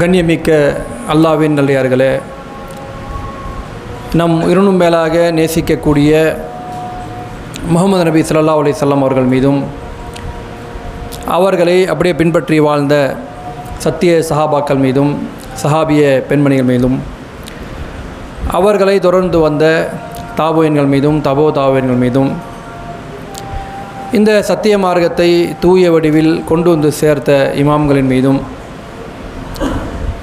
கண்ணியமிக்க அல்லாவின் நல்லியார்களே நம் இருணும் மேலாக நேசிக்கக்கூடிய முகமது நபி சல்லா அலி சொல்லம் அவர்கள் மீதும் அவர்களை அப்படியே பின்பற்றி வாழ்ந்த சத்திய சஹாபாக்கள் மீதும் சஹாபிய பெண்மணிகள் மீதும் அவர்களை தொடர்ந்து வந்த தாபோயன்கள் மீதும் தபோ தாபோயன்கள் மீதும் இந்த சத்திய மார்க்கத்தை தூய வடிவில் கொண்டு வந்து சேர்த்த இமாம்களின் மீதும்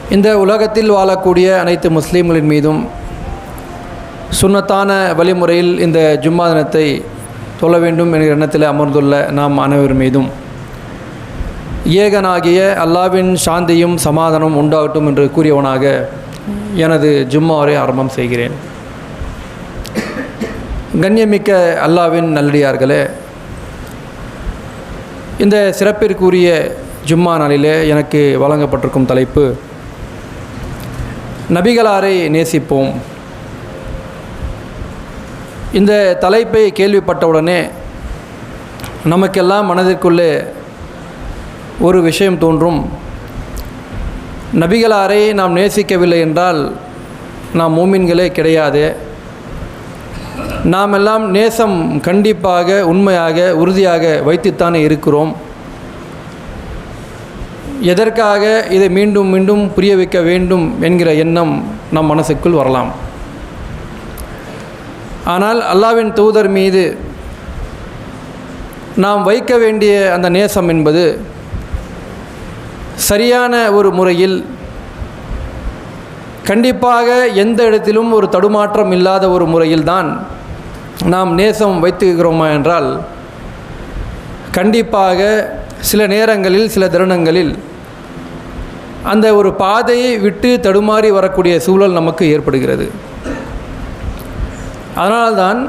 இந்த உலகத்தில் வாழக்கூடிய அனைத்து முஸ்லீம்களின் மீதும் சுன்னத்தான வழிமுறையில் இந்த ஜும்மா தினத்தை தொழ வேண்டும் என்கிற எண்ணத்தில் அமர்ந்துள்ள நாம் அனைவர் மீதும் ஏகனாகிய அல்லாவின் சாந்தியும் சமாதானம் உண்டாகட்டும் என்று கூறியவனாக எனது ஜும்மாவை ஆரம்பம் செய்கிறேன். கண்ணியமிக்க அல்லாவின் நல்லடியார்களே இந்த சிறப்பிற்குரிய ஜும்மா நாளிலே எனக்கு வழங்கப்பட்டிருக்கும் தலைப்பு நபிகளாரை நேசிப்போம். இந்த தலைப்பை கேள்விப்பட்டவுடனே நமக்கெல்லாம் மனதிற்குள்ளே ஒரு விஷயம் தோன்றும். நபிகளாரை நாம் நேசிக்கவில்லை என்றால் நாம் மூமின்களே கிடையாது. நாம் எல்லாம் நேசம் கண்டிப்பாக உண்மையாக உறுதியாக வைத்துத்தானே இருக்கிறோம். எதற்காக இதை மீண்டும் மீண்டும் புரிய வைக்க வேண்டும் என்கிற எண்ணம் நம் மனசுக்குள் வரலாம். ஆனால் அல்லாவின் தூதர் மீது நாம் வைக்க வேண்டிய அந்த நேசம் என்பது சரியான ஒரு முறையில் கண்டிப்பாக எந்த இடத்திலும் ஒரு தடுமாற்றம் இல்லாத ஒரு முறையில்தான் நாம் நேசம் வைத்துக்கிறோமா என்றால் கண்டிப்பாக சில நேரங்களில் சில தருணங்களில் அந்த ஒரு பாதையை விட்டு தடுமாறி வரக்கூடிய சூழல் நமக்கு ஏற்படுகிறது. அதனால்தான்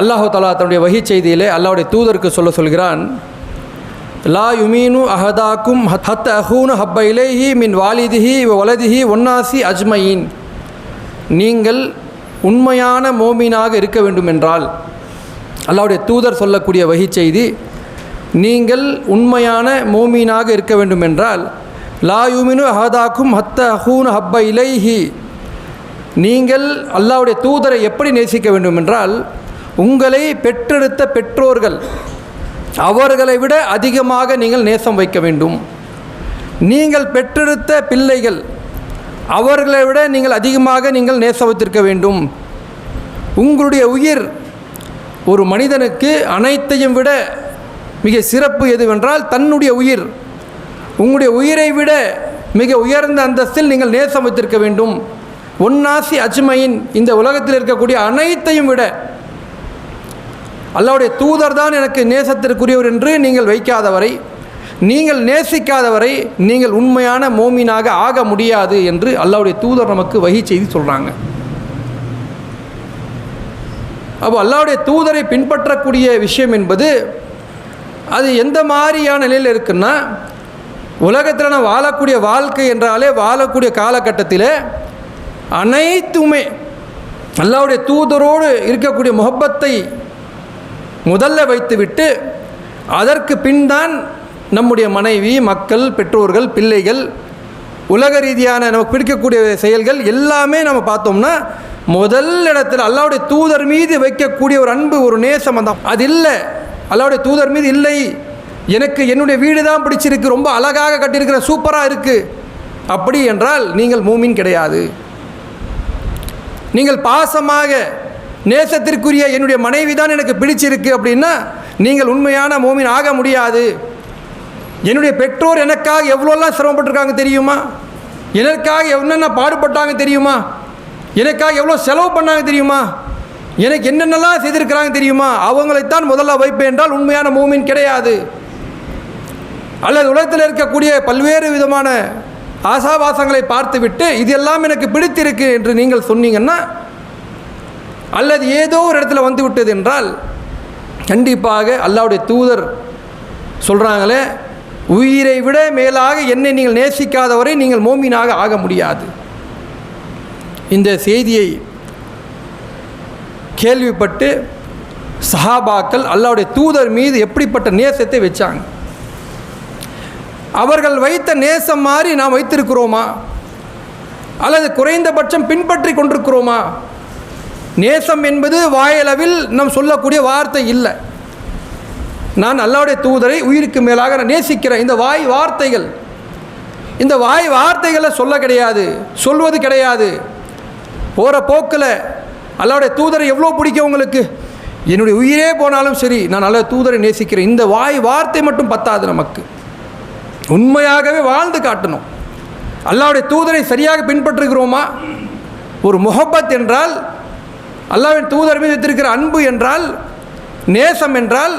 அல்லாஹு தலா தன்னுடைய வகி செய்தியிலே அல்லாஹுடைய தூதருக்கு சொல்ல சொல்கிறான் லா யுமீனு அஹதாக்கும் ஹத் அஹூனு ஹப்ப இலேஹி மின் வாலிதிஹி வலதிஹி ஒன்னாசி அஜ்மயின். நீங்கள் உண்மையான மோமீனாக இருக்க வேண்டும் என்றால் அல்லாவுடைய தூதர் சொல்லக்கூடிய வகி செய்தி நீங்கள் உண்மையான மோமீனாக இருக்க வேண்டும் என்றால் லா யுமினு அஹதாக்கும் ஹத்த அஹூன் ஹப்ப இலைஹி. நீங்கள் அல்லாவுடைய தூதரை எப்படி நேசிக்க வேண்டும் என்றால் உங்களை பெற்றெடுத்த பெற்றோர்கள் அவர்களை விட அதிகமாக நீங்கள் நேசம் வைக்க வேண்டும். நீங்கள் பெற்றெடுத்த பிள்ளைகள் அவர்களை விட நீங்கள் அதிகமாக நீங்கள் நேசம் வைத்திருக்க வேண்டும். உங்களுடைய உயிர் ஒரு மனிதனுக்கு அனைத்தையும் விட மிக சிறப்பு எதுவென்றால் தன்னுடைய உயிர். உங்களுடைய உயிரை விட மிக உயர்ந்த அந்தஸ்தில் நீங்கள் நேசம் வைத்திருக்க வேண்டும். ஒன்னாசி அஜ்மையின் இந்த உலகத்தில் இருக்கக்கூடிய அனைத்தையும் விட அல்லாவுடைய தூதர் தான் எனக்கு நேசத்திற்குரியவர் என்று நீங்கள் வைக்காதவரை நீங்கள் நேசிக்காதவரை நீங்கள் உண்மையான மோமீனாக ஆக முடியாது என்று அல்லாவுடைய தூதர் நமக்கு வகி செய்தி சொல்கிறாங்க அப்போ அல்லாவுடைய தூதரை பின்பற்றக்கூடிய விஷயம் என்பது அது எந்த மாதிரியான நிலையில் இருக்குன்னா உலகத்தில் நான் வாழக்கூடிய வாழ்க்கை என்றாலே வாழக்கூடிய காலகட்டத்தில் அனைத்துமே அல்லாவுடைய தூதரோடு இருக்கக்கூடிய முகப்பத்தை முதல்ல வைத்துவிட்டு அதற்கு பின்தான் நம்முடைய மனைவி மக்கள் பெற்றோர்கள் பிள்ளைகள் உலக ரீதியான நமக்கு பிடிக்கக்கூடிய செயல்கள் எல்லாமே நம்ம பார்த்தோம்னா முதல் இடத்துல அல்லாவுடைய தூதர் மீது வைக்கக்கூடிய ஒரு அன்பு ஒரு நேசம் தான் அது இல்லை. அல்லாவுடைய தூதர் மீது இல்லை. எனக்கு என்னுடைய வீடு தான் பிடிச்சிருக்கு ரொம்ப அழகாக கட்டியிருக்கிற சூப்பராக இருக்குது அப்படி என்றால் நீங்கள் மூமின் கிடையாது. நீங்கள் பாசமாக நேசத்திற்குரிய என்னுடைய மனைவி தான் எனக்கு பிடிச்சிருக்கு அப்படின்னா நீங்கள் உண்மையான மூமின் ஆக முடியாது. என்னுடைய பெற்றோர் எனக்காக எவ்வளோலாம் சிரமப்பட்டிருக்காங்க தெரியுமா? எனக்காக என்னென்ன பாடுபட்டாங்க தெரியுமா? எனக்காக எவ்வளோ செலவு பண்ணாங்க தெரியுமா? எனக்கு என்னென்னலாம் செய்திருக்கிறாங்க தெரியுமா? அவங்களைத்தான் முதல்ல வைப்பேன் என்றால் உண்மையான மூமின் கிடையாது. அல்லது உலகத்தில் இருக்கக்கூடிய பல்வேறு விதமான ஆசாபாசங்களை பார்த்துவிட்டு இது எல்லாம் எனக்கு பிடித்திருக்கு என்று நீங்கள் சொன்னீங்கன்னா அல்லது ஏதோ ஒரு இடத்துல வந்து விட்டது என்றால் கண்டிப்பாக அல்லாவுடைய தூதர் சொல்கிறாங்களே உயிரை விட மேலாக என்னை நீங்கள் நேசிக்காதவரை நீங்கள் மோமீனாக ஆக முடியாது. இந்த செய்தியை கேள்விப்பட்டு சஹாபாக்கள் அல்லாவுடைய தூதர் மீது எப்படிப்பட்ட நேசத்தை வச்சாங்க? அவர்கள் வைத்த நேசம் மாதிரி நாம் வைத்திருக்கிறோமா? அல்லது குறைந்தபட்சம் பின்பற்றி கொண்டிருக்கிறோமா? நேசம் என்பது வாயளவில் நாம் சொல்லக்கூடிய வார்த்தை இல்லை. நான் அல்லாவுடைய தூதரை உயிருக்கு மேலாக நான் நேசிக்கிறேன். இந்த வாய் வார்த்தைகள் இந்த வாய் வார்த்தைகளை சொல்ல கிடையாது சொல்வது கிடையாது. போகிற போக்கில் அல்லாவுடைய தூதரை எவ்வளோ பிடிக்கும் உங்களுக்கு? என்னுடைய உயிரே போனாலும் சரி நான் நல்ல தூதரை நேசிக்கிறேன். இந்த வாய் வார்த்தை மட்டும் பத்தாது நமக்கு. உண்மையாகவே வாழ்ந்து காட்டணும். அல்லாவுடைய தூதரை சரியாக பின்பற்றுகிறோமா? ஒரு முகப்பத் என்றால் அல்லாவின் தூதர் மீது வைத்திருக்கிற அன்பு என்றால் நேசம் என்றால்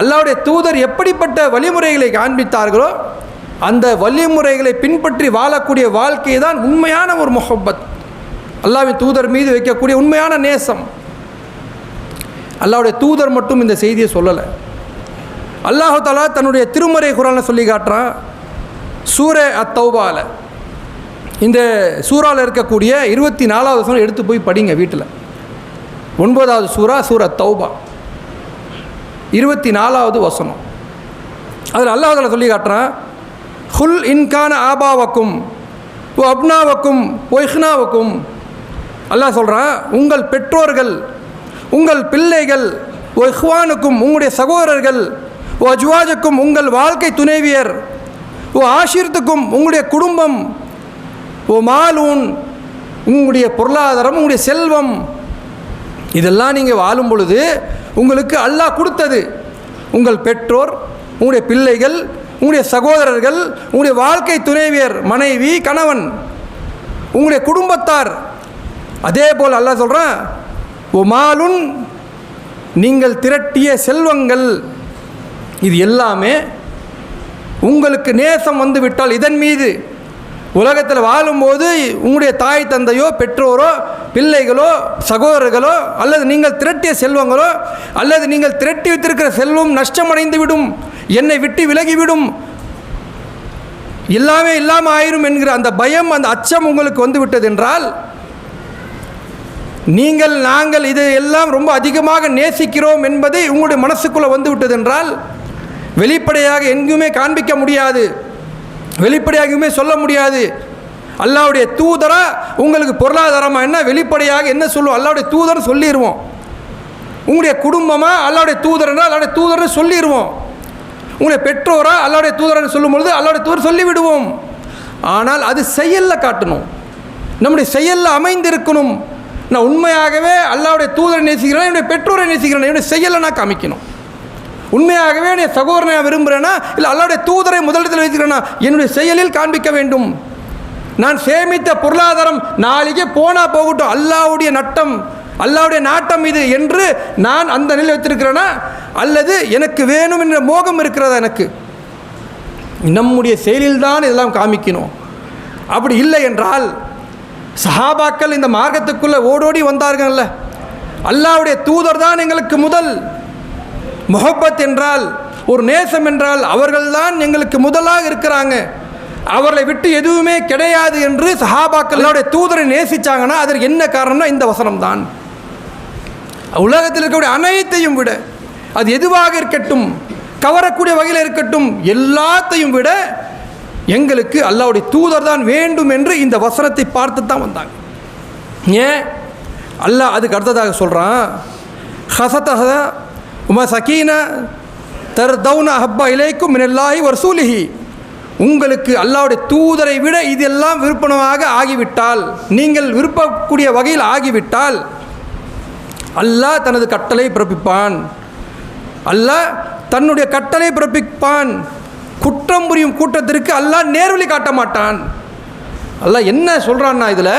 அல்லாவுடைய தூதர் எப்படிப்பட்ட வழிமுறைகளை காண்பித்தார்களோ அந்த வழிமுறைகளை பின்பற்றி வாழக்கூடிய வாழ்க்கை தான் உண்மையான ஒரு முகப்பத். அல்லாவின் தூதர் மீது வைக்கக்கூடிய உண்மையான நேசம். அல்லாவுடைய தூதர் மட்டும் இந்த செய்தியை சொல்லலை. அல்லாஹு தாலா தன்னுடைய திருமறை குரானில் சொல்லி காட்டுறான். சூர அத்தௌபாவில் இந்த சூறாவில் இருக்கக்கூடிய இருபத்தி நாலாவது வசனம் எடுத்து போய் படிங்க வீட்டில். ஒன்பதாவது சூறா சூர தௌபா இருபத்தி நாலாவது வசனம். அதில் அல்லாஹால சொல்லி காட்டுறான் ஹுல் இன்கான ஆபாவக்கும் அப்னாவுக்கும் ஒய்ஹ்னாவுக்கும் அல்லாஹ் சொல்கிறான் உங்கள் பெற்றோர்கள் உங்கள் பிள்ளைகள் ஓ இஹ்வானுக்கும் உங்களுடைய சகோதரர்கள் ஓ அஜ்வாஜுக்கும் உங்கள் வாழ்க்கை துணைவியர் ஓ ஆஷிரத்துக்கும் உங்களுடைய குடும்பம் ஓ மாலூன் உங்களுடைய பொருளாதாரம் உங்களுடைய செல்வம் இதெல்லாம் நீங்கள் வாழும் பொழுது உங்களுக்கு அல்லாஹ் கொடுத்தது. உங்கள் பெற்றோர் உங்களுடைய பிள்ளைகள் உங்களுடைய சகோதரர்கள் உங்களுடைய வாழ்க்கை துணைவியர் மனைவி கணவன் உங்களுடைய குடும்பத்தார் அதே போல் அல்லாஹ் சொல்கிறான் ஒமாலுன் நீங்கள் திரட்டிய செல்வங்கள் இது எல்லாமே உங்களுக்கு நேசம் வந்து விட்டால் இதன் மீது. உலகத்தில் வாழும்போது உங்களுடைய தாய் தந்தையோ பெற்றோரோ பிள்ளைகளோ சகோதரர்களோ அல்லது நீங்கள் திரட்டிய செல்வங்களோ அல்லது நீங்கள் திரட்டி வைத்திருக்கிற செல்வம் நஷ்டமடைந்து விடும் என்னை விட்டு விலகிவிடும். எல்லாமே இல்லாமல் ஆயிரும் என்கிற அந்த பயம் அந்த அச்சம் உங்களுக்கு வந்து விட்டது என்றால் நீங்கள் நாங்கள் இதையெல்லாம் ரொம்ப அதிகமாக நேசிக்கிறோம் என்பது உங்களுடைய மனசுக்குள்ளே வந்துவிட்டது என்றால் வெளிப்படையாக எங்குமே காண்பிக்க முடியாது. வெளிப்படையாகவுமே சொல்ல முடியாது. அல்லாவுடைய தூதரா உங்களுக்கு பொருளாதாரமாக என்ன? வெளிப்படையாக என்ன சொல்லுவோம் அல்லாவுடைய தூதர் சொல்லிடுவோம் உங்களுடைய குடும்பமாக அல்லாவுடைய தூதர்னா அல்லாவுடைய தூதர்னு சொல்லிடுவோம் உங்களுடைய பெற்றோராக அல்லாவுடைய தூதர்னு சொல்லும் பொழுது அல்லாவுடைய தூதர் சொல்லிவிடுவோம். ஆனால் அது செயலில் காட்டணும். நம்முடைய செயலில் அமைந்திருக்கணும். நான் உண்மையாகவே அல்லாவுடைய தூதரை நேசிக்கிறேன் என்னுடைய பெற்றோரை நேசிக்கிறேன் என்னுடைய செயலை நான் காமிக்கணும். உண்மையாகவே என் சகோதரனை நான் விரும்புகிறேன்னா இல்லை அல்லாவுடைய தூதரை முதலிடத்தில் வைக்கிறேன்னா என்னுடைய செயலில் காண்பிக்க வேண்டும். நான் சேமித்த பொருளாதாரம் நாளைக்கே போனால் போகட்டும் அல்லாவுடைய நட்டம் அல்லாவுடைய நாட்டம் இது என்று நான் அந்த நிலையில் வைத்திருக்கிறேன்னா அல்லது எனக்கு வேணும் என்ற மோகம் இருக்கிறதா எனக்கு? நம்முடைய செயலில்தான் இதெல்லாம் காமிக்கணும். அப்படி இல்லை என்றால் சஹாபாக்கள் இந்த மார்க்கத்துக்குள்ளே ஓடோடி வந்தார்கள்ல. அல்லாவுடைய தூதர் தான் எங்களுக்கு முதல். முகப்பத் என்றால் ஒரு நேசம் என்றால் அவர்கள்தான் எங்களுக்கு முதலாக இருக்கிறாங்க. அவர்களை விட்டு எதுவுமே கிடையாது என்று சஹாபாக்களுடைய தூதரை நேசிச்சாங்கன்னா அதற்கு என்ன காரணம்னா இந்த வசனம் தான் உலகத்தில் இருக்கக்கூடிய அனைத்தையும் விட அது எதுவாக இருக்கட்டும் கவரக்கூடிய வகையில் இருக்கட்டும் எல்லாத்தையும் விட எங்களுக்கு அல்லாவுடைய தூதர் தான் வேண்டும் என்று இந்த வசனத்தை பார்த்து தான் வந்தாங்க. ஏன்? அல்லாஹ் அதுக்கு அடுத்ததாக சொல்கிறான் ஹசத்தஹ உமா சகீன தர் தௌன ஹப்பா இலைக்கும் மினல்லாஹி வர்சூலிஹி. உங்களுக்கு அல்லாவுடைய தூதரை விட இதெல்லாம் விருப்பமாக ஆகிவிட்டால் நீங்கள் விருப்பக்கூடிய வகையில் ஆகிவிட்டால் அல்லாஹ் தனது கட்டளை பிறப்பிப்பான். அல்லாஹ் தன்னுடைய கட்டளை பிறப்பிப்பான். குற்றம் புரியும் கூட்டத்திற்கு அல்லாஹ் நேர்வழி காட்ட மாட்டான். அல்லாஹ் என்ன சொல்கிறான்னா இதில்?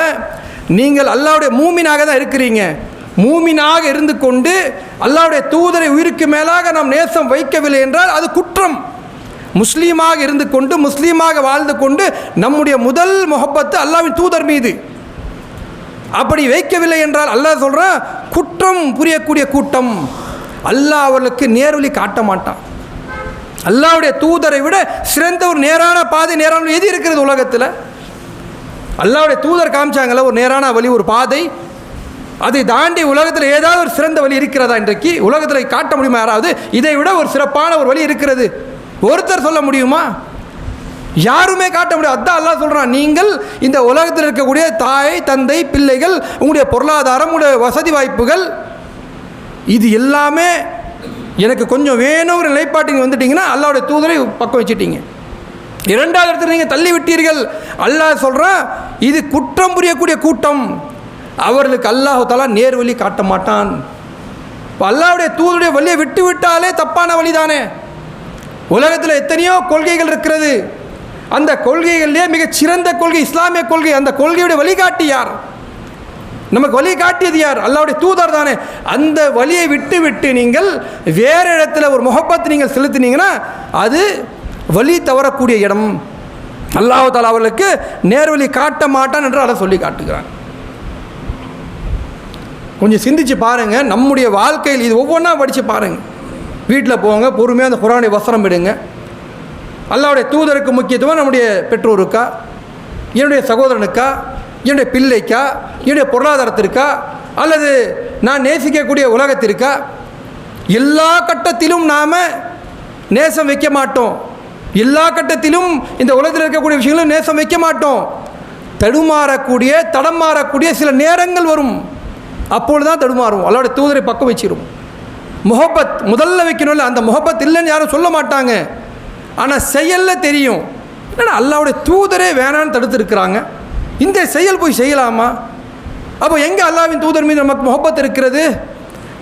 நீங்கள் அல்லாவுடைய மூமினாக தான் இருக்கிறீங்க. மூமினாக இருந்து கொண்டு அல்லாவுடைய தூதரை உயிருக்கு மேலாக நாம் நேசம் வைக்கவில்லை என்றால் அது குற்றம். முஸ்லீமாக இருந்து கொண்டு முஸ்லீமாக வாழ்ந்து கொண்டு நம்முடைய முதல் முகப்பத்து அல்லாவின் தூதர் மீது. அப்படி வைக்கவில்லை என்றால் அல்லாஹ் சொல்கிறான் குற்றம் புரியக்கூடிய கூட்டம். அல்லாஹ் அவர்களுக்கு நேர்வழி காட்ட மாட்டான். அல்லாவுடைய தூதரை விட சிறந்த ஒரு நேரான பாதை நேரான எது இருக்கிறது உலகத்தில்? அல்லாவுடைய தூதர் காமிச்சாங்கள ஒரு நேரான வழி ஒரு பாதை. அதை தாண்டி உலகத்தில் ஏதாவது ஒரு சிறந்த வழி இருக்கிறதா இன்றைக்கு? உலகத்தில் காட்ட முடியுமா யாராவது? இதை விட ஒரு சிறப்பான ஒரு வழி இருக்கிறது. ஒருத்தர் சொல்ல முடியுமா? யாருமே காட்ட முடியாது. அதான் அல்லாஹ் சொல்கிறான் நீங்கள் இந்த உலகத்தில் இருக்கக்கூடிய தாய் தந்தை பிள்ளைகள் உங்களுடைய பொருளாதாரம் உங்களுடைய வசதி வாய்ப்புகள் இது எல்லாமே எனக்கு கொஞ்சம் வேணுங்கிற நிலைப்பாட்டுக்கு வந்துட்டிங்கன்னா அல்லாவுடைய தூதரை பக்கம் வச்சுட்டீங்க. இரண்டாவது இடத்துல நீங்கள் தள்ளி விட்டீர்கள். அல்லாஹ் சொல்கிறான் இது குற்றம் புரியக்கூடிய கூட்டம். அவர்களுக்கு அல்லாஹு நேர் வழி காட்ட மாட்டான். இப்போ அல்லாவுடைய தூதருடைய வழியை விட்டு விட்டாலே தப்பான வழி தானே உலகத்தில் எத்தனையோ கொள்கைகள் இருக்கிறது. அந்த கொள்கைகளிலே மிகச்சிறந்த கொள்கை இஸ்லாமிய கொள்கை அந்த கொள்கையுடைய வழிகாட்டி யார்? நமக்கு வழி காட்டியது யார்? அல்லாவுடைய தூதர் தானே. அந்த வழியை விட்டு விட்டு நீங்கள் வேறு இடத்துல ஒரு முகப்பத்தை நீங்கள் செலுத்தினீங்கன்னா அது வழி தவறக்கூடிய இடம். அல்லாஹ் தாலா அவர்களுக்கு நேர்வழி காட்ட மாட்டான் என்று அதை சொல்லி காட்டுகிறான். கொஞ்சம் சிந்திச்சு பாருங்க. நம்முடைய வாழ்க்கையில் இது ஒவ்வொன்றா படித்து பாருங்க. வீட்டில் போங்க பொறுமையாக அந்த குரானை வசனம் விடுங்க. அல்லாவுடைய தூதருக்கு முக்கியத்துவம் நம்முடைய பெற்றோருக்கா? என்னுடைய சகோதரனுக்கா? என்னுடைய பிள்ளைக்கா என்னுடைய பொருளாதாரத்திற்கா அல்லது நான் நேசிக்கக்கூடிய உலகத்திற்கா? எல்லா கட்டத்திலும் நாம் நேசம் வைக்க மாட்டோம். எல்லா கட்டத்திலும் இந்த உலகத்தில் இருக்கக்கூடிய விஷயங்களும் நேசம் வைக்க மாட்டோம். தடுமாறக்கூடிய தடம் மாறக்கூடிய சில நேரங்கள் வரும். அப்பொழுது தான் தடுமாறும் அல்லோட தூதரை பக்கம் வச்சிரும். முகப்பத் முதல்ல வைக்கணும்ல அந்த முகப்பத் இல்லைன்னு யாரும் சொல்ல மாட்டாங்க. ஆனால் செயலில் தெரியும். என்னடா அல்லாவுடைய தூதரே வேணான்னு தடுத்துருக்குறாங்க. இந்த செயல் போய் செய்யலாமா? அப்போ எங்கே அல்லாவின் தூதர் மீது நமக்கு முகப்பத் இருக்கிறது?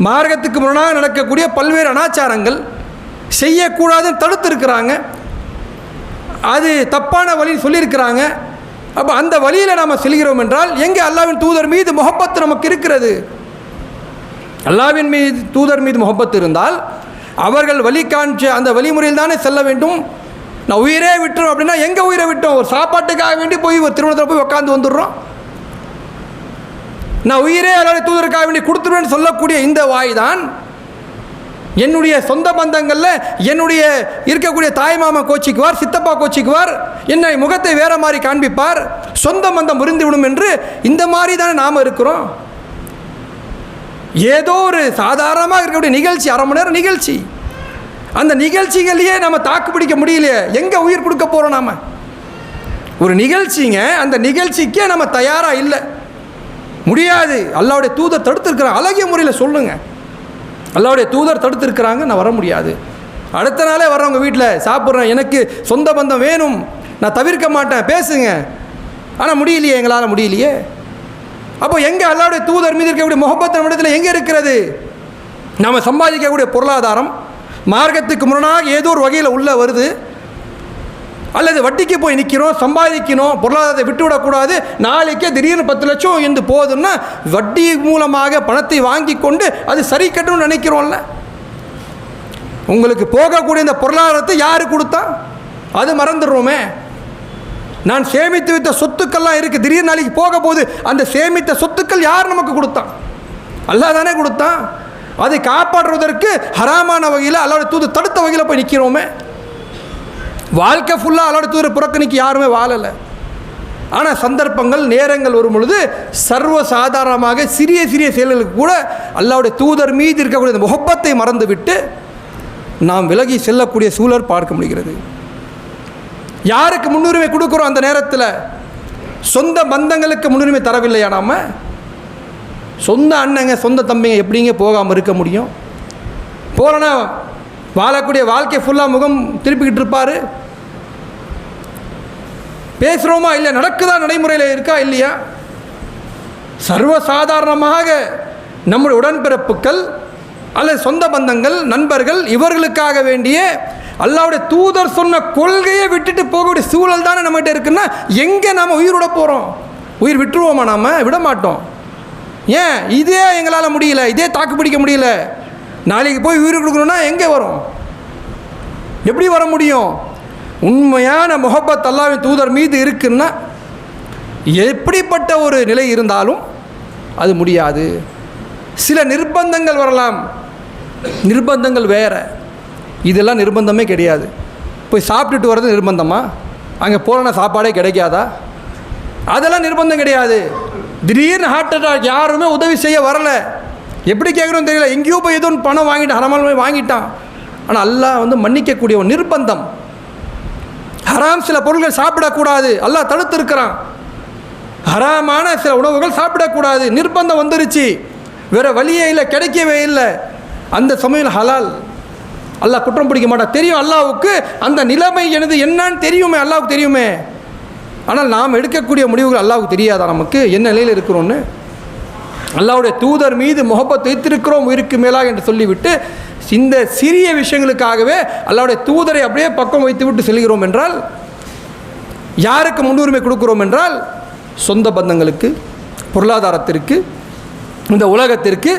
மார்க்கத்துக்கு முரணாக நடக்கக்கூடிய பல்வேறு அனாச்சாரங்கள் செய்யக்கூடாதுன்னு தடுத்துருக்கிறாங்க. அது தப்பான வழின்னு சொல்லியிருக்கிறாங்க. அப்போ அந்த வழியில் நாம் செல்கிறோம் என்றால் எங்கே அல்லாவின் தூதர் மீது முகப்பத்து நமக்கு இருக்கிறது? அல்லாவின் மீது தூதர் மீது முகப்பத்து இருந்தால் அவர்கள் வழி காண்ப அந்த வழிமுறையில் தானே செல்ல வேண்டும்? நான் உயிரே விட்டுரும் அப்படின்னா எங்கே உயிரை விட்டோம்? ஒரு சாப்பாட்டுக்காக வேண்டி போய் ஒரு திருமணத்தில் போய் உட்காந்து வந்துடுறோம். நான் உயிரே அல்லாவுடைய தூதருக்காக வேண்டி கொடுத்துருவேன்னு சொல்லக்கூடிய இந்த வாய் தான் என்னுடைய சொந்த பந்தங்களில் என்னுடைய இருக்கக்கூடிய தாய்மாமா கோச்சிக்குவார் சித்தப்பா கோச்சிக்குவார் என்னை முகத்தை வேற மாதிரி காண்பிப்பார் சொந்த பந்தம் முறிந்து விடும் என்று இந்த மாதிரி தானே நாம் இருக்கிறோம். ஏதோ ஒரு சாதாரணமாக இருக்கக்கூடிய நிகழ்ச்சி அரை மணி நேரம் நிகழ்ச்சி. அந்த நிகழ்ச்சிகளையே நம்ம தாக்கு பிடிக்க முடியலையே. எங்கே உயிர் கொடுக்க போகிறோம் நாம்? ஒரு நிகழ்ச்சிங்க அந்த நிகழ்ச்சிக்கே நம்ம தயாராக இல்லை. முடியாது. அல்லாவுடைய தூதர் தடுத்துருக்குறாங்க அழகிய முறையில் சொல்லுங்கள் அல்லாவுடைய தூதர் தடுத்துருக்குறாங்க நான் வர முடியாது. அடுத்த நாளே வர்றவங்க வீட்டில் சாப்பிட்றேன் எனக்கு சொந்த பந்தம் வேணும். நான் தவிர்க்க மாட்டேன் பேசுங்க. ஆனால் முடியலையே எங்களால் முடியலையே. அப்போ எங்கே அல்லாவுடைய தூதர் மீது இருக்கக்கூடிய முகப்பத் இடத்துல எங்கே இருக்கிறது? நாம் சம்பாதிக்கக்கூடிய பொருளாதாரம் மார்க்கத்துக்கு முரணாக ஏதோ ஒரு வகையில் உள்ளே வருது. அல்லது வட்டிக்கு போய் நிற்கிறோம் சம்பாதிக்கணும் பொருளாதாரத்தை விட்டுவிடக்கூடாது நாளைக்கே திடீர்னு பத்து லட்சம் இருந்து போகுதுன்னா வட்டி மூலமாக பணத்தை வாங்கி கொண்டு அது சரி கட்டணும்னு நினைக்கிறோம்ல. உங்களுக்கு போகக்கூடிய இந்த பொருளாதாரத்தை யார் கொடுத்தா? அது மறந்துடுறோமே. நான் சேமித்து வைத்த சொத்துக்கள்லாம் இருக்குது திடீர் நாளைக்கு போக போது அந்த சேமித்த சொத்துக்கள் யார் நமக்கு கொடுத்தான் அல்லாதானே கொடுத்தான். அதை காப்பாற்றுவதற்கு ஹராமான வகையில் அல்லாட தூது தடுத்த வகையில் போய் நிற்கிறோமே வாழ்க்கை ஃபுல்லாக அல்லாட தூதரை புறக்கணிக்கு யாருமே வாழலை. ஆனால் சந்தர்ப்பங்கள் நேரங்கள் வரும் பொழுது சர்வ சாதாரணமாக சிறிய சிறிய செயல்களுக்கு கூட அல்லாவுடைய தூதர் மீது இருக்கக்கூடிய அந்த முகப்பத்தை மறந்துவிட்டு நாம் விலகி செல்லக்கூடிய சூழல் பார்க்க முடிகிறது. யாருக்கு முன்னுரிமை கொடுக்குறோம் அந்த நேரத்தில்? சொந்த பந்தங்களுக்கு முன்னுரிமை தரவில்லையா நாம்? சொந்த அண்ணங்க சொந்த தம்பிங்க எப்படிங்க போகாமல் இருக்க முடியும்? போகிறனா வாழக்கூடிய வாழ்க்கை ஃபுல்லாக முகம் திருப்பிக்கிட்டு இருப்பார்? பேசுகிறோமா இல்லை நடக்குதா? நடைமுறையில் இருக்கா? இல்லையா? சர்வசாதாரணமாக நம்முடைய உடன்பிறப்புகள் அல்லது சொந்த பந்தங்கள் நண்பர்கள் இவர்களுக்காக வேண்டிய அல்லாவுடைய தூதர் சொன்ன கொள்கையை விட்டுட்டு போகக்கூடிய சூழல் தானே நம்மகிட்ட இருக்குன்னா எங்கே நாம் உயிரோட போகிறோம் உயிர் விட்டுருவோமா நாம்? விட மாட்டோம் ஏன்? இதே எங்களால் முடியல. இதே தாக்கு பிடிக்க முடியல. நாளைக்கு போய் உயிர் கொடுக்கணுன்னா எங்கே வரும்? எப்படி வர முடியும்? உண்மையான முகப்பத் அல்லாவின் தூதர் மீது இருக்குன்னா எப்படிப்பட்ட ஒரு நிலை இருந்தாலும் அது முடியாது. சில நிர்பந்தங்கள் வரலாம். நிர்பந்தங்கள் வேறு. இதெல்லாம் நிர்பந்தமே கிடையாது. போய் சாப்பிட்டுட்டு வர்றது நிர்பந்தமா? அங்கே போன சாப்பாடே கிடைக்காதா? அதெல்லாம் நிர்பந்தம் கிடையாது. திடீர்னு ஹார்ட் அட்டாக் யாருமே உதவி செய்ய வரலை. எப்படி கேட்குறோம் தெரியல. எங்கேயோ போய் ஏதோ ஒன்று பணம் வாங்கிட்டான் ஹரமல் போய் வாங்கிட்டான். ஆனால் அல்லாஹ் வந்து மன்னிக்கக்கூடிய ஒரு நிர்பந்தம். ஹராம் சில பொருள்கள் சாப்பிடக்கூடாது. அல்லாஹ் தடுத்திருக்கிறான். ஹராமான சில உணவுகள் சாப்பிடக்கூடாது. நிர்பந்தம் வந்துருச்சு. வேற வழியே இல்லை கிடைக்கவே இல்லை. அந்த சமயம் ஹலால். அல்லாஹ் குற்றம் பிடிக்க மாட்டான். தெரியும் அல்லாவுக்கு அந்த நிலைமை எனது என்னான்னு தெரியுமே அல்லாவுக்கு தெரியுமே. ஆனால் நாம் எடுக்கக்கூடிய முடிவுகள் அல்லாவுக்கு தெரியாதா நமக்கு? என்ன நிலையில் இருக்கிறோன்னு அல்லாவுடைய தூதர் மீது முகப்பத் வைத்திருக்கிறோம் உயிருக்கு மேலாக என்று சொல்லிவிட்டு இந்த சிறிய விஷயங்களுக்காகவே அல்லாவுடைய தூதரை அப்படியே பக்கம் வைத்து விட்டு செல்கிறோம் என்றால் யாருக்கு முன்னுரிமை கொடுக்கிறோம் என்றால் சொந்த பந்தங்களுக்கு பொருளாதாரத்திற்கு இந்த உலகத்திற்கு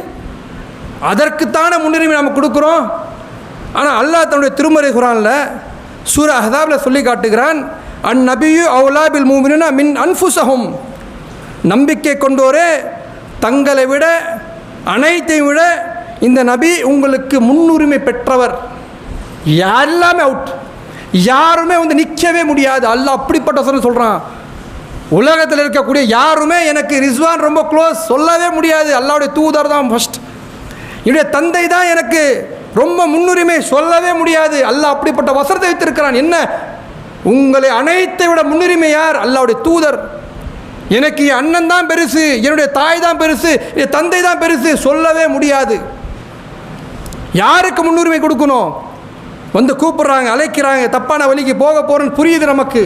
அதற்குத்தான முன்னுரிமை நாம் கொடுக்குறோம். ஆனால் அல்லாஹ் தன்னுடைய திருமறை குரானில் சூர அஹதாபில் சொல்லி காட்டுகிறான் அந் நபியு அவுலாபில் மூமினா மின் அன்புசகும் நம்பிக்கை கொண்டோரே தங்களை விட அனைத்தையும் விட இந்த நபி உங்களுக்கு முன்னுரிமை பெற்றவர். எல்லாமே அவுட். யாருமே வந்து நிற்கவே முடியாது. அல்ல அப்படிப்பட்ட சொல்ல சொல்கிறான் உலகத்தில் இருக்கக்கூடிய யாருமே எனக்கு ரிஸ்வான் ரொம்ப க்ளோஸ் சொல்லவே முடியாது. அல்லாவுடைய தூதர் தான் ஃபஸ்ட் என்னுடைய தந்தை தான் எனக்கு ரொம்ப முன்னுரிமை சொல்லவே முடியாது. அல்ல அப்படிப்பட்ட வசரத்தை வைத்திருக்கிறான். என்ன? உங்களை அனைத்தை விட முன்னுரிமை யார்? அல்லாவுடைய தூதர். எனக்கு என் அண்ணன் தான் பெருசு என்னுடைய தாய் தான் பெருசு என் தந்தை தான் பெருசு சொல்லவே முடியாது. யாருக்கு முன்னுரிமை கொடுக்கணும்? வந்து கூப்பிட்றாங்க அழைக்கிறாங்க தப்பான வழிக்கு போக போகிறேன்னு புரியுது நமக்கு.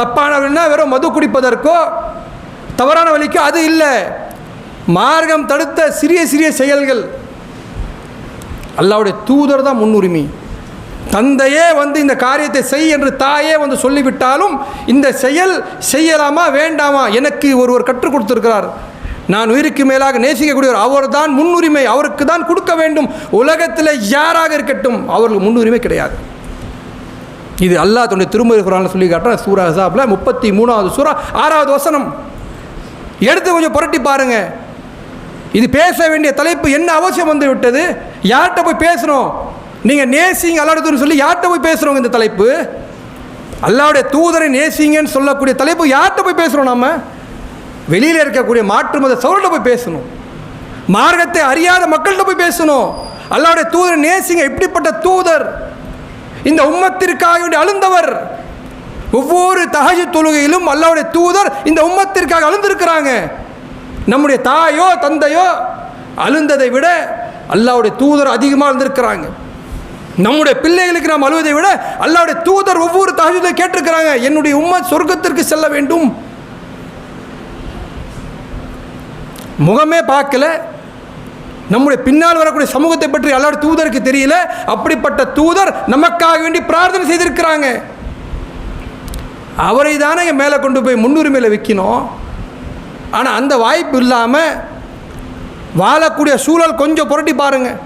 தப்பான வழின்னா வெறும் மது குடிப்பதற்கோ தவறான வழிக்கோ அது இல்லை. மார்க்கம் தடுத்த சிறிய சிறிய செயல்கள். அல்லாவுடைய தூதர் தான் முன்னுரிமை. தந்தையே வந்து இந்த காரியத்தை செய் என்று தாயே வந்து சொல்லிவிட்டாலும் இந்த செயல் செய்யலாமா வேண்டாமா? எனக்கு ஒருவர் கற்றுக் கொடுத்திருக்கிறார். நான் உயிருக்கு மேலாக நேசிக்கக்கூடியவர். அவர் தான் முன்னுரிமை. அவருக்கு தான் கொடுக்க வேண்டும். உலகத்தில் யாராக இருக்கட்டும் அவர்களுக்கு முன்னுரிமை கிடையாது. இது அல்லாஹ் தன்னுடைய திருமதி சொல்லி காட்டுற சூரா ஹசாப்ல முப்பத்தி மூணாவது சூரா ஆறாவது வசனம். எடுத்து கொஞ்சம் புரட்டி பாருங்க. இது பேச வேண்டிய தலைப்பு என்ன அவசியம் வந்து விட்டது யார்கிட்ட போய் பேசணும் நீங்கள் நேசிங்க அல்லாடுதுன்னு சொல்லி யார்கிட்ட போய் பேசுகிறோங்க இந்த தலைப்பு? அல்லாவுடைய தூதரை நேசிங்கன்னு சொல்லக்கூடிய தலைப்பு யார்கிட்ட போய் பேசுகிறோம் நம்ம வெளியில் இருக்கக்கூடிய மாற்று மத சோழர்கிட்ட போய் பேசணும். மார்க்கத்தை அறியாத மக்கள்கிட்ட போய் பேசணும். அல்லாவுடைய தூதரை நேசிங்க எப்படிப்பட்ட தூதர். இந்த உம்மத்திற்காக அழுந்தவர். ஒவ்வொரு தகஜ தொழுகையிலும் அல்லாவுடைய தூதர் இந்த உம்மத்திற்காக அழுந்திருக்கிறாங்க. நம்முடைய தாயோ தந்தையோ அழுந்ததை விட அல்லாவுடைய தூதர் அதிகமாக இருந்திருக்கிறாங்க நம்முடைய பிள்ளைகளுக்கு நாம் அழுவதை விட அல்லாவுடைய தூதர் ஒவ்வொரு தகஜத்தை கேட்டிருக்கிறாங்க. என்னுடைய உம்மை சொர்க்கத்திற்கு செல்ல வேண்டும். முகமே பார்க்கல. நம்முடைய பின்னால் வரக்கூடிய சமூகத்தை பற்றி அல்லாவுடைய தூதருக்கு தெரியல. அப்படிப்பட்ட தூதர் நமக்காக வேண்டி பிரார்த்தனை செய்திருக்கிறாங்க. அவரை தானே மேலே கொண்டு போய் முன்னுரிமையில் விற்கணும் ஆனால் அந்த வாய்ப்பு இல்லாமல் வாழக்கூடிய சூழல் கொஞ்சம் புரட்டி பாருங்கள்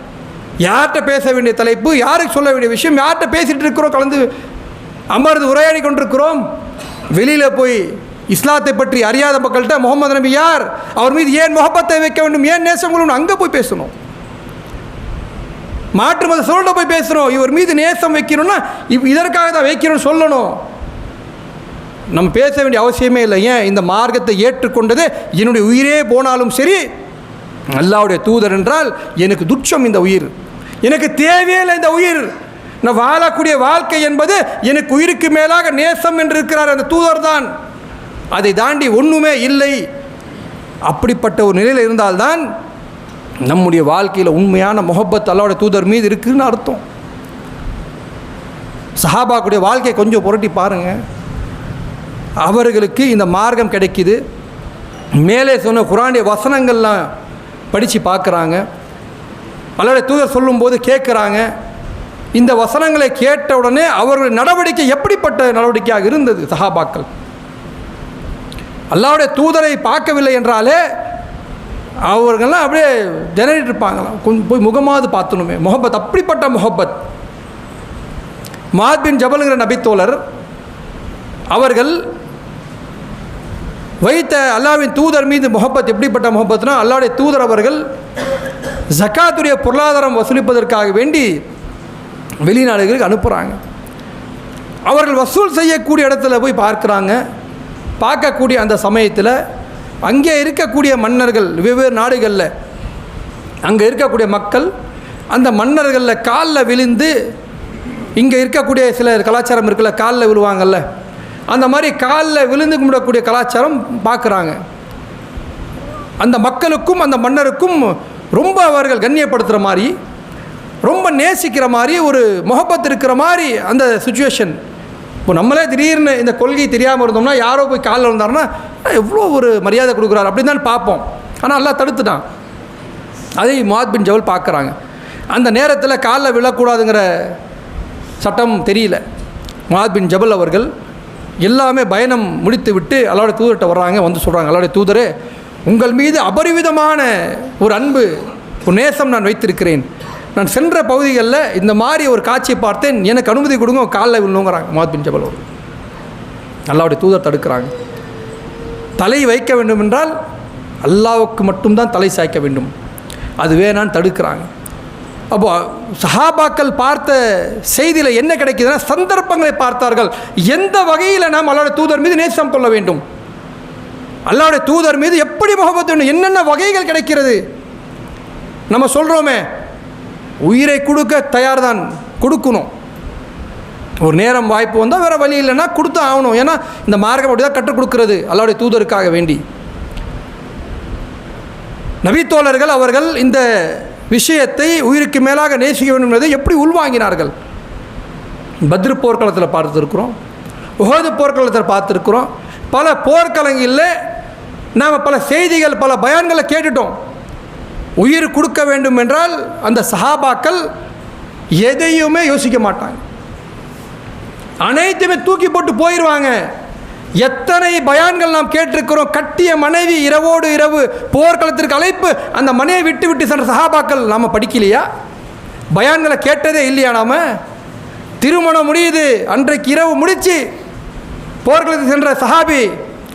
யார்கிட்ட பேச வேண்டிய தலைப்பு யாருக்கு சொல்ல வேண்டிய விஷயம் யார்கிட்ட பேசிகிட்டு இருக்கிறோம் கலந்து அமர்ந்து உரையாடி கொண்டிருக்கிறோம். வெளியில் போய் இஸ்லாத்தை பற்றி அறியாத மக்கள்கிட்ட முகமது நபி யார்? அவர் மீது ஏன் முகப்பத்தை வைக்க வேண்டும்? ஏன் நேசம் கொள்ளணும்? அங்கே போய் பேசணும். மாற்று மத சொல்லிட்டு போய் பேசுகிறோம் இவர் மீது நேசம் வைக்கணும்னா இவ் இதற்காக தான் வைக்கணும்னு சொல்லணும். நம்ம பேச வேண்டிய அவசியமே இல்லை. ஏன்? இந்த மார்க்கத்தை ஏற்றுக்கொண்டது என்னுடைய உயிரே போனாலும் சரி அல்லாவுடைய தூதர் என்றால் எனக்கு துச்சம் இந்த உயிர். எனக்கு தேவையில்லை இந்த உயிர். நான் வாழக்கூடிய வாழ்க்கை என்பது எனக்கு உயிருக்கு மேலாக நேசம் என்று இருக்கிறார் அந்த தூதர் தான். அதை தாண்டி ஒன்றுமே இல்லை. அப்படிப்பட்ட ஒரு நிலையில் இருந்தால்தான் நம்முடைய வாழ்க்கையில் உண்மையான முகப்பத் அல்லாவுடைய தூதர் மீது இருக்குதுன்னு அர்த்தம். சஹாபாக்குடைய வாழ்க்கையை கொஞ்சம் புரட்டி பாருங்கள் அவர்களுக்கு இந்த மார்க்கம் கிடைக்குது. மேலே சொன்ன குரானுடைய வசனங்கள்லாம் படித்து பார்க்குறாங்க. அல்லாவுடைய தூதர் சொல்லும்போது கேட்குறாங்க. இந்த வசனங்களை கேட்ட உடனே அவர்களுடைய நடவடிக்கை எப்படிப்பட்ட நடவடிக்கையாக இருந்தது சஹாபாக்கள்? அல்லாவுடைய தூதரை பார்க்கவில்லை என்றாலே அவர்கள்லாம் அப்படியே ஜெனரேட் இருப்பாங்களாம். கொஞ்சம் போய் முகமாவது பார்த்தணுமே. முகப்பத் அப்படிப்பட்ட முகப்பத். மார்பின் ஜபலுங்கிற நபித்தோழர் அவர்கள் வைத்த அல்லாவின் தூதர் மீது முகப்பத் எப்படிப்பட்ட முகப்பத்னா அல்லாவுடைய தூதர் அவர்கள் ஜக்காத்துடைய பொருளாதாரம் வசூலிப்பதற்காக வேண்டி வெளிநாடுகளுக்கு அனுப்புகிறாங்க அவர்கள் வசூல் செய்யக்கூடிய இடத்துல போய் பார்க்குறாங்க. பார்க்கக்கூடிய அந்த சமயத்தில் அங்கே இருக்கக்கூடிய மன்னர்கள் வெவ்வேறு நாடுகளில் அங்கே இருக்கக்கூடிய மக்கள் அந்த மன்னர்களில் காலில் விழுந்து இங்கே இருக்கக்கூடிய சில கலாச்சாரம் இருக்குல்ல காலில் விழுவாங்கல்ல அந்த மாதிரி காலில் விழுந்து கும்பிடக்கூடிய கலாச்சாரம் பார்க்குறாங்க. அந்த மக்களுக்கும் அந்த மன்னருக்கும் ரொம்ப அவர்கள் கண்ணியப்படுத்துகிற மாதிரி ரொம்ப நேசிக்கிற மாதிரி ஒரு முகப்பத் இருக்கிற மாதிரி அந்த சுச்சுவேஷன் இப்போ நம்மளே திடீர்னு இந்த கொள்கை தெரியாமல் இருந்தோம்னா யாரோ போய் காலில் இருந்தாருன்னா எவ்வளோ ஒரு மரியாதை கொடுக்குறாரு அப்படின்னு தான் பார்ப்போம். ஆனால் எல்லாம் தடுத்துட்டான். அதை முவாத் பின் ஜவல் பார்க்குறாங்க. அந்த நேரத்தில் காலில் விழக்கூடாதுங்கிற சட்டம் தெரியல. முவாத் பின் ஜபல் அவர்கள் எல்லாமே பயணம் முடித்து விட்டு அல்லாவுடைய தூதர்கிட்ட வர்றாங்க வந்து சொல்கிறாங்க அல்லாவுடைய தூதரே உங்கள் மீது அபரிவிதமான ஒரு அன்பு ஒரு நேசம் நான் வைத்திருக்கிறேன். நான் சென்ற பகுதிகளில் இந்த மாதிரி ஒரு காட்சியை பார்த்தேன். எனக்கு அனுமதி கொடுங்க காலில் விழுணுங்கிறாங்க முவாத் பின் ஜபல் அவர்கள். அல்லாவுடைய தூதர் தடுக்கிறாங்க. தலை வைக்க வேண்டும் என்றால் அல்லாவுக்கு மட்டும்தான் தலை சாய்க்க வேண்டும். அது வேணான்னு தடுக்கிறாங்க. அப்போ சஹாபாக்கள் பார்த்த செய்தியில் என்ன கிடைக்குதுன்னா சந்தர்ப்பங்களை பார்த்தார்கள். எந்த வகையில் நாம் அல்லாவுடைய தூதர் மீது நேசம் கொள்ள வேண்டும்? அல்லாவுடைய தூதர் மீது எப்படி முகமது என்னென்ன வகைகள் கிடைக்கிறது? நம்ம சொல்கிறோமே உயிரை கொடுக்க தயார் தான் கொடுக்கணும். ஒரு நேரம் வாய்ப்பு வந்தால் வேறு வழி இல்லைன்னா கொடுத்து ஆகணும். ஏன்னா இந்த மார்க்கம் அப்படி தான் கற்றுக் கொடுக்கறது அல்லாவுடைய தூதருக்காக வேண்டி. நபித்தோழர்கள் அவர்கள் இந்த விஷயத்தை உயிருக்கு மேலாக நேசிக்க வேண்டும் என்பதை எப்படி உள்வாங்கினார்கள்? பத்ரு போர்க்களத்தில் பார்த்துருக்குறோம் உகது போர்க்களத்தில் பார்த்துருக்குறோம். பல போர்க்களங்களில் நாம் பல செய்திகள் பல பயான்களை கேட்டுட்டோம். உயிர் கொடுக்க வேண்டும் என்றால் அந்த சஹாபாக்கள் எதையுமே யோசிக்க மாட்டாங்க. அனைத்துமே தூக்கி போட்டு போயிடுவாங்க எத்தனை பயான்கள் நாம் கேட்டிருக்கிறோம் கட்டிய மனைவி இரவோடு இரவு போர்க்களத்திற்கு அழைப்பு அந்த மனையை விட்டு விட்டு சென்ற சகாபாக்கள் நாம் படிக்கலையா? பயான்களை கேட்டதே இல்லையா நாம்? திருமணம் முடியுது அன்றைக்கு இரவு முடித்து போர்க்களத்துக்கு சென்ற சஹாபி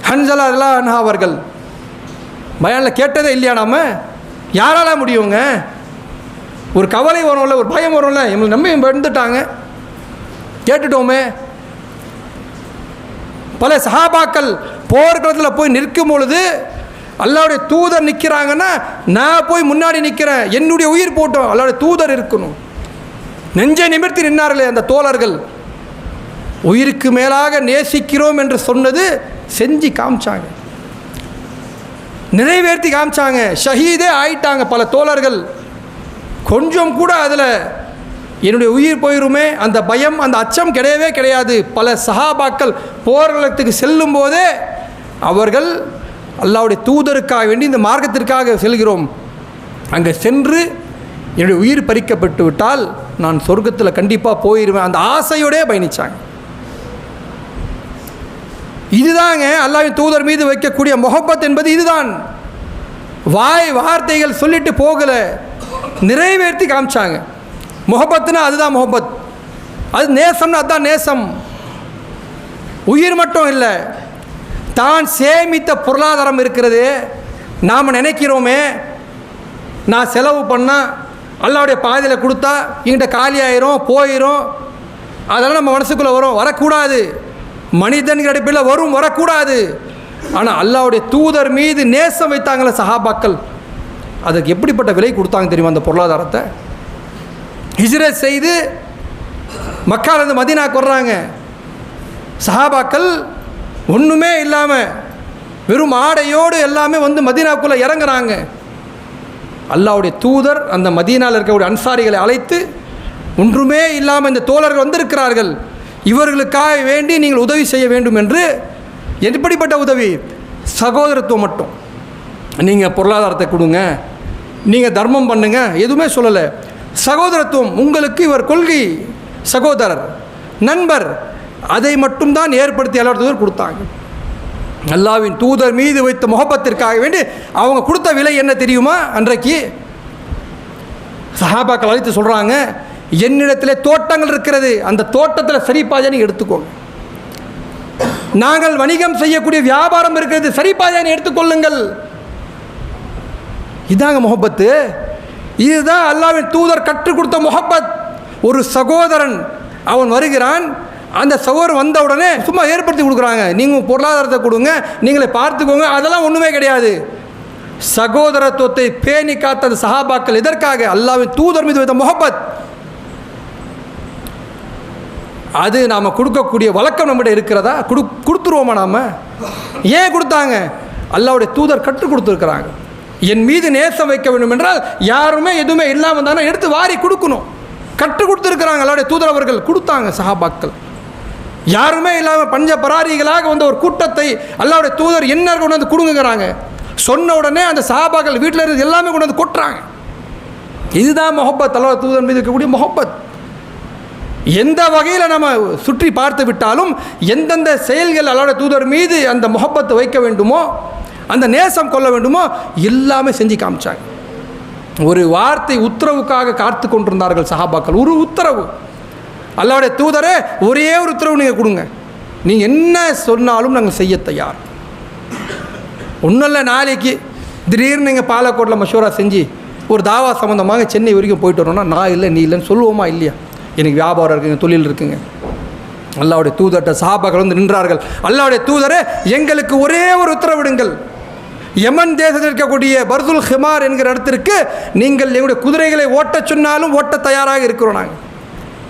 ஹன்சலா அல்லா அன்ஹா அவர்கள். பயானில் கேட்டதே இல்லையா நாம்? யாரால முடியுங்க? ஒரு கவலை வரும்ல ஒரு பயம் வரும்ல? இவங்களை நம்பி வந்துட்டாங்க கேட்டுட்டோமே. பல சஹாபாக்கள் போர்க்களத்தில் போய் நிற்கும் பொழுது அல்லாவுடைய தூதர் நிற்கிறாங்கன்னா நான் போய் முன்னாடி நிற்கிறேன் என்னுடைய உயிர் போட்டோம். அல்லாவுடைய தூதர் இருக்கணும். நெஞ்சை நிமிர்த்தி நின்னார்களே அந்த தோழர்கள். உயிருக்கு மேலாக நேசிக்கிறோம் என்று சொன்னது செஞ்சு காமிச்சாங்க. நிறைவேற்றி காமிச்சாங்க. ஷஹீதே ஆயிட்டாங்க பல தோழர்கள். கொஞ்சம் கூட அதில் என்னுடைய உயிர் போயிருமே அந்த பயம் அந்த அச்சம் கிடையவே கிடையாது. பல சஹாபாக்கள் போர்க்களத்துக்கு செல்லும் போதே அவர்கள் அல்லாவுடைய தூதருக்காக வேண்டி இந்த மார்க்கத்திற்காக செல்கிறோம். அங்கே சென்று என்னுடைய உயிர் பறிக்கப்பட்டு விட்டால் நான் சொர்க்கத்தில் கண்டிப்பாக போயிடுவேன் அந்த ஆசையோடே பயணித்தாங்க இதுதாங்க அல்லாவின் தூதர் மீது வைக்கக்கூடிய முகப்பத் என்பது இதுதான். வாய் வார்த்தைகள் சொல்லிட்டு போகலை. நிறைவேற்றி காமிச்சாங்க. முகப்பத்துனா அதுதான் முகப்பத் அது நேசம்னா அதுதான் நேசம். உயிர் மட்டும் இல்லை தான் சேமித்த பொருளாதாரம் இருக்கிறது. நாம் நினைக்கிறோமே நான் செலவு பண்ணால் அல்லாவுடைய பாதையில் கொடுத்தா என்கிட்ட காலியாயிரும் போயிடும் அதெல்லாம் நம்ம மனசுக்குள்ளே வரும். வரக்கூடாது. மனிதன் அடிப்படையில் வரும் வரக்கூடாது. ஆனால் அல்லாவுடைய தூதர் மீது நேசம் வைத்தாங்களே சஹாபாக்கள். அதுக்கு எப்படிப்பட்ட விலை கொடுத்தாங்க தெரியுமா அந்த பொருளாதாரத்தை? ஹிஜ்ரத் செய்து மக்காலேருந்து மதீனாக்கு வர்றாங்க. சஹாபாக்கள் ஒன்றுமே இல்லாமல் வெறும் ஆடையோடு எல்லாமே வந்து மதீனாக்குள்ளே இறங்குறாங்க. அல்லாவுடைய தூதர் அந்த மதீனாவில் இருக்கக்கூடிய அன்சாரிகளை அழைத்து ஒன்றுமே இல்லாமல் இந்த தோழர்கள் வந்திருக்கிறார்கள். இவர்களுக்காக வேண்டி நீங்கள் உதவி செய்ய வேண்டும் என்று எப்படிப்பட்ட உதவி? சகோதரத்துவம் மட்டும். நீங்கள் பொருளாதாரத்தை கொடுங்க. நீங்கள் தர்மம் பண்ணுங்க. எதுவுமே சொல்லலை. சகோதரத்துவம் உங்களுக்கு இவர் கொள்கை சகோதரர் நண்பர். அதை மட்டும்தான் ஏற்படுத்தி எல்லாத்தூர் கொடுத்தாங்க. அல்லாவின் தூதர் மீது வைத்த முகப்பத்திற்காக வேண்டி அவங்க கொடுத்த விலை என்ன தெரியுமா? அன்றைக்கு சஹாபாக்கள் அழைத்து சொல்கிறாங்க என்னிடத்தில் தோட்டங்கள் இருக்கிறது அந்த தோட்டத்தில் சரிப்பாஜானி எடுத்துக்கோங்க நாங்கள் வணிகம் செய்யக்கூடிய வியாபாரம் இருக்கிறது சரிப்பாஜானி எடுத்துக்கொள்ளுங்கள். இதாங்க முகப்பத்து. இதுதான் அல்லாவின் தூதர் கற்றுக் கொடுத்த முகப்பத். ஒரு சகோதரன் அவன் வருகிறான். அந்த சகோதரன் வந்த உடனே சும்மா ஏற்படுத்தி கொடுக்குறாங்க. நீங்கள் பொருளாதாரத்தை கொடுங்க நீங்களே பார்த்துக்கோங்க அதெல்லாம் ஒன்றுமே கிடையாது. சகோதரத்துவத்தை பேணி காத்த அந்த சஹாபாக்கள் எதற்காக? அல்லாவின் தூதர் மீது வைத்த முகப்பத். அது நாம் கொடுக்கக்கூடிய வழக்கம் நம்மகிட்ட இருக்கிறதா? கொடு கொடுத்துருவோமா நாம்? ஏன் கொடுத்தாங்க? அல்லாவுடைய தூதர் கற்றுக் கொடுத்துருக்குறாங்க. என் மீது நேசம் வைக்க வேண்டும் என்றால் யாருமே எதுவுமே இல்லாமல் தானே எடுத்து வாரி கொடுக்கணும். கற்றுக் கொடுத்துருக்குறாங்க அல்லாவுடைய தூதர் அவர்கள். கொடுத்தாங்க சஹாபாக்கள். யாருமே இல்லாமல் பஞ்ச பராரிகளாக வந்த ஒரு கூட்டத்தை அல்லாவுடைய தூதர் என்ன கொண்டு வந்து கொடுங்குறாங்க சொன்ன உடனே அந்த சஹாபாக்கள் வீட்டில் இருந்து எல்லாமே கொண்டு வந்து கொட்டுறாங்க. இதுதான் முகப்பத். அல்லாவுடைய தூதர் மீது இருக்கக்கூடிய முகப்பத். எந்த வகையில் நம்ம சுற்றி பார்த்து விட்டாலும் எந்தெந்த செயல்கள் அல்லாட தூதர் மீது அந்த முகப்பத்தை வைக்க வேண்டுமோ அந்த நேசம் கொள்ள வேண்டுமோ எல்லாமே செஞ்சு காமிச்சாங்க. ஒரு வார்த்தை உத்தரவுக்காக காத்து கொண்டிருந்தார்கள் சஹாபாக்கள். ஒரு உத்தரவு. அல்லாவுடைய தூதரே ஒரே ஒரு உத்தரவு நீங்கள் கொடுங்க. நீங்கள் என்ன சொன்னாலும் நாங்கள் செய்ய தயார். ஒன்றும் இல்லை நாளைக்கு திடீர்னு நீங்கள் பாலக்கோட்டில் மஷூரா செஞ்சு ஒரு தாவா சம்மந்தமாக சென்னை வரைக்கும் போயிட்டு வரோம்னா நான் இல்லை நீ இல்லைன்னு சொல்லுவோமா இல்லையா? எனக்கு வியாபாரம் இருக்குங்க தொழில் இருக்குங்க. அல்லாவுடைய தூதர்கிட்ட சாபாக்கள் வந்து நின்றார்கள். அல்லாவுடைய தூதரே எங்களுக்கு ஒரே ஒரு உத்தரவிடுங்கள். யமன் தேசத்தில் இருக்கக்கூடிய பர்துல் ஹிமார் என்கிற இடத்திற்கு நீங்கள் எங்களுடைய குதிரைகளை ஓட்டச் சொன்னாலும் ஓட்ட தயாராக இருக்கிறோம் நாங்கள்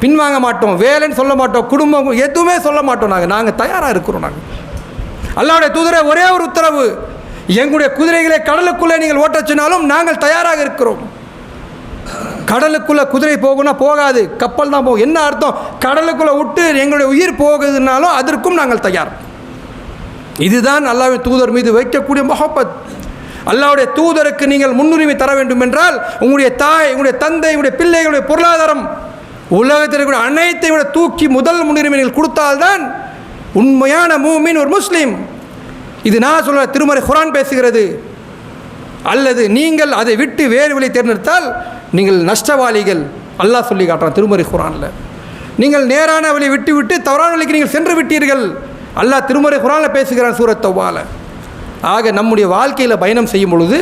பின்வாங்க மாட்டோம் வேலைன்னு சொல்ல மாட்டோம் குடும்பம் எதுவுமே சொல்ல மாட்டோம் நாங்கள் நாங்கள் தயாராக இருக்கிறோம் நாங்கள் அல்லாவுடைய தூதரே ஒரே ஒரு உத்தரவு. எங்களுடைய குதிரைகளை கடலுக்குள்ளே நீங்கள் ஓட்டச் சொன்னாலும் நாங்கள் தயாராக இருக்கிறோம். கடலுக்குள்ளே குதிரை போகும்னா போகாது. கப்பல் தான் போகும். என்ன அர்த்தம்? கடலுக்குள்ளே விட்டு எங்களுடைய உயிர் போகுதுனாலும் அதற்கும் நாங்கள் தயார். இதுதான் அல்லாவின் தூதர் மீது வைக்கக்கூடிய முகப்பத். அல்லாவுடைய தூதருக்கு நீங்கள் முன்னுரிமை தர வேண்டும் என்றால் உங்களுடைய தாய் உங்களுடைய தந்தை உங்களுடைய பிள்ளைகளுடைய பொருளாதாரம் உலகத்தில் இருக்கிற அனைத்தையும் விட தூக்கி முதல் முன்னுரிமை நீங்கள் கொடுத்தால்தான் உண்மையான மூமின் ஒரு முஸ்லீம். இது நான் சொல்ல திருமறை குரான் பேசுகிறது. அல்லது நீங்கள் அதை விட்டு வேறு வழி தேர்ந்தெடுத்தால் நீங்கள் நஷ்டவாளிகள். அல்லாஹ் சொல்லி காட்டுறான் திருமறை குரானில். நீங்கள் நேரான வழி விட்டு விட்டு தவறான வழிக்கு நீங்கள் சென்று விட்டீர்கள். அல்லாஹ் திருமறை குரானில் பேசுகிறான் சூரத் ஆக நம்முடைய வாழ்க்கையில் பயணம் செய்யும் பொழுது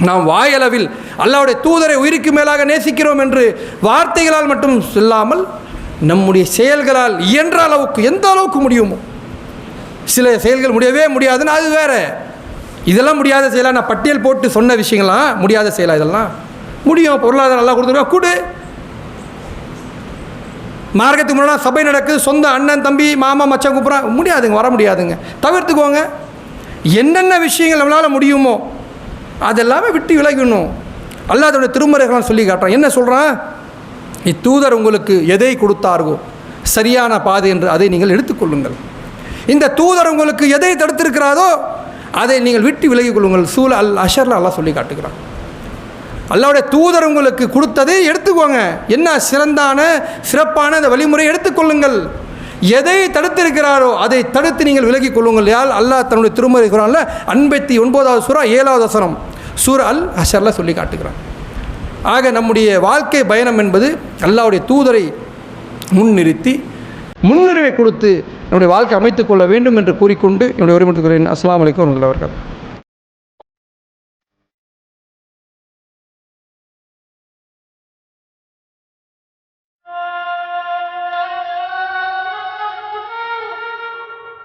நாம் வாயளவில் அல்லாவுடைய தூதரை உயிருக்கு மேலாக நேசிக்கிறோம் என்று வார்த்தைகளால் மட்டும் சொல்லாமல் நம்முடைய செயல்களால் இயன்ற அளவுக்கு எந்த அளவுக்கு முடியுமோ. சில செயல்கள் முடியவே முடியாதுன்னு அது வேறு. இதெல்லாம் முடியாத செயலாக நான் பட்டியல் போட்டு சொன்ன விஷயங்கள்லாம் முடியாத செயலாக இதெல்லாம்? முடியும். பொருளாதாரம் நல்லா கொடுத்துருவா கூடு. மார்க்கத்துக்கு முன்னாடி சபை நடக்குது. சொந்த அண்ணன் தம்பி மாமா மச்சான் கூப்பிட்றான் முடியாதுங்க. வர முடியாதுங்க. தவிர்த்துக்கோங்க. என்னென்ன விஷயங்கள் நம்மளால் முடியுமோ அதெல்லாமே விட்டு விலகணும். அல்லாதோட திருமறைகளாம் சொல்லி காட்டுறான். என்ன சொல்கிறான் இத்தூதர் உங்களுக்கு எதை கொடுத்தார்களோ சரியான பாதை என்று அதை நீங்கள் எடுத்துக்கொள்ளுங்கள். இந்த தூதர் உங்களுக்கு எதை தடுத்திருக்கிறாரோ அதை நீங்கள் விட்டு விலகிக் கொள்ளுங்கள். சூழ அல் அஷரில் அல்லாஹ் சொல்லி காட்டுகிறான். அல்லாவுடைய தூதர் உங்களுக்கு கொடுத்ததை எடுத்துக்கோங்க. என்ன சிறந்தான சிறப்பான அந்த வழிமுறை எடுத்துக்கொள்ளுங்கள் எதை தடுத்திருக்கிறாரோ அதை தடுத்து நீங்கள் விலகிக் கொள்ளுங்கள். யால் அல்லாஹ் தன்னுடைய திருமறை குரானில் ஐம்பத்தி ஒன்பதாவது சூரா ஏழாவது வசனம் சூர அல் அஷரில் சொல்லி காட்டுகிறான். ஆக நம்முடைய வாழ்க்கை பயணம் என்பது அல்லாவுடைய தூதரை முன்னிறுத்தி முன்னுரிமை கொடுத்து நம்முடைய வாழ்க்கை அமைத்துக் கொள்ள வேண்டும் என்று கூறிக்கொண்டு என்னுடைய உரிமை அஸ்லாம் வலைக்கம் அவர்கள்